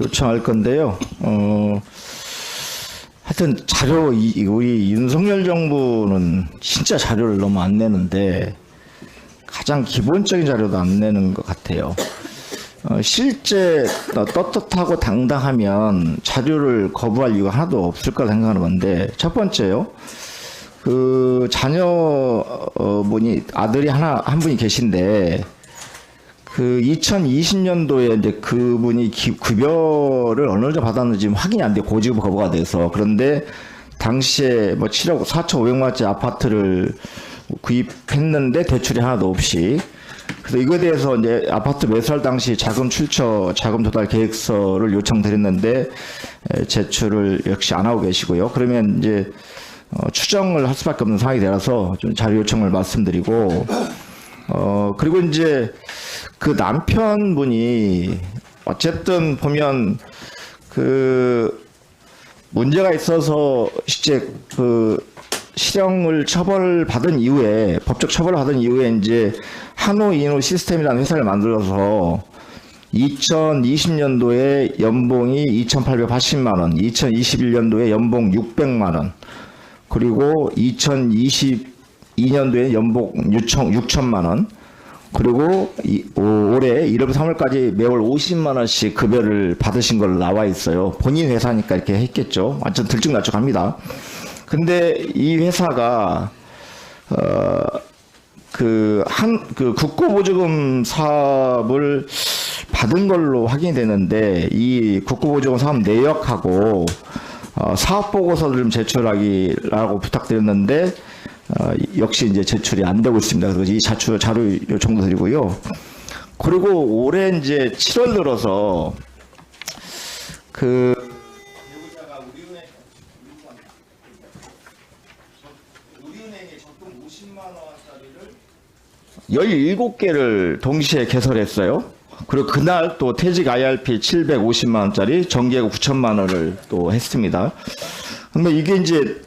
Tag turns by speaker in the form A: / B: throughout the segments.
A: 요청할 건데요. 어, 하여튼 자료 우리 윤석열 정부는 진짜 자료를 너무 안 내는데 가장 기본적인 자료도 안 내는 것 같아요. 어, 실제 어, 떳떳하고 당당하면 자료를 거부할 이유가 하나도 없을 거라 생각하는 건데 첫 번째요. 그 자녀 어, 분이 아들이 하나 한 분이 계신데 그 2020년도에 이제 그분이 기- 급여를 어느 정도 받았는지 확인이 안 돼 고지급 거부가 돼서 그런데 당시에 뭐 7억 4,500만 원짜리 아파트를 구입했는데 대출이 하나도 없이 그래서 이거에 대해서 이제 아파트 매수할 당시 자금 출처 자금 조달 계획서를 요청드렸는데 에, 제출을 역시 안 하고 계시고요. 그러면 이제 어, 추정을 할 수밖에 없는 상황이 되라서 좀 자료 요청을 말씀드리고 어 그리고 이제 그 남편분이 어쨌든 보면 그 문제가 있어서 실제 그 실형을 처벌 받은 이후에 법적 처벌을 받은 이후에 이제 한우 인후 시스템이라는 회사를 만들어서 2020년도에 연봉이 2,880만 원, 2021년도에 연봉 600만 원, 그리고 2022년도에 연봉 6천, 6천만 원, 그리고 이, 오- 올해 1월 3월까지 매월 50만 원씩 급여를 받으신 걸로 나와 있어요. 본인 회사니까 이렇게 했겠죠. 완전 들쭉날쭉합니다. 근데 이 회사가 어, 그 한 그 국고보조금 사업을 받은 걸로 확인이 되는데 이 국고보조금 사업 내역하고 어, 사업 보고서를 좀 제출하기라고 부탁드렸는데 어, 역시 이제 제출이 안 되고 있습니다. 그래서 이 자료 자료 요청도 드리고요. 그리고 올해 이제 7월 들어서 그 우리은행에 적금 50만 원짜리를 17개를 동시에 개설했어요. 그리고 그날 또 퇴직 IRP 750만 원짜리 정기예고 9천만 원을 또 했습니다. 근데 이게 이제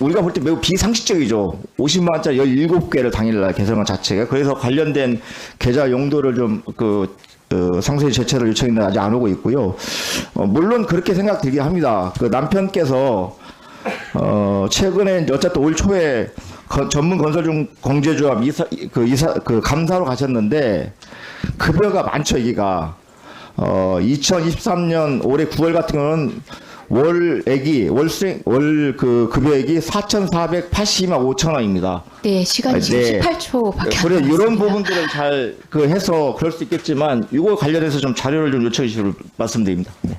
A: 우리가 볼 때 매우 비상식적이죠. 50만 원짜리 17개를 당일날 개설한 것 자체가. 그래서 관련된 계좌 용도를 좀그 어, 상세히 제체를 요청했는데 아직 안 오고 있고요. 어, 물론 그렇게 생각되긴 합니다. 그 남편께서 어, 최근에 어쨌든 올 초에 거- 전문 건설중 공제조합 이사 그 이사 그 감사로 가셨는데 급여가 많죠 이기가 어 2023년 올해 9월 같은 경우는 월액이 월수행 월그 급여액이 4,482만 5천 원입니다.
B: 네, 시간이
A: 네.
B: 18초밖에 안
A: 그래. 이런 부분들을 잘그 해서 그럴 수 있겠지만 이거 관련해서 좀 자료를 좀 요청해 주시길 말씀드립니다. 네.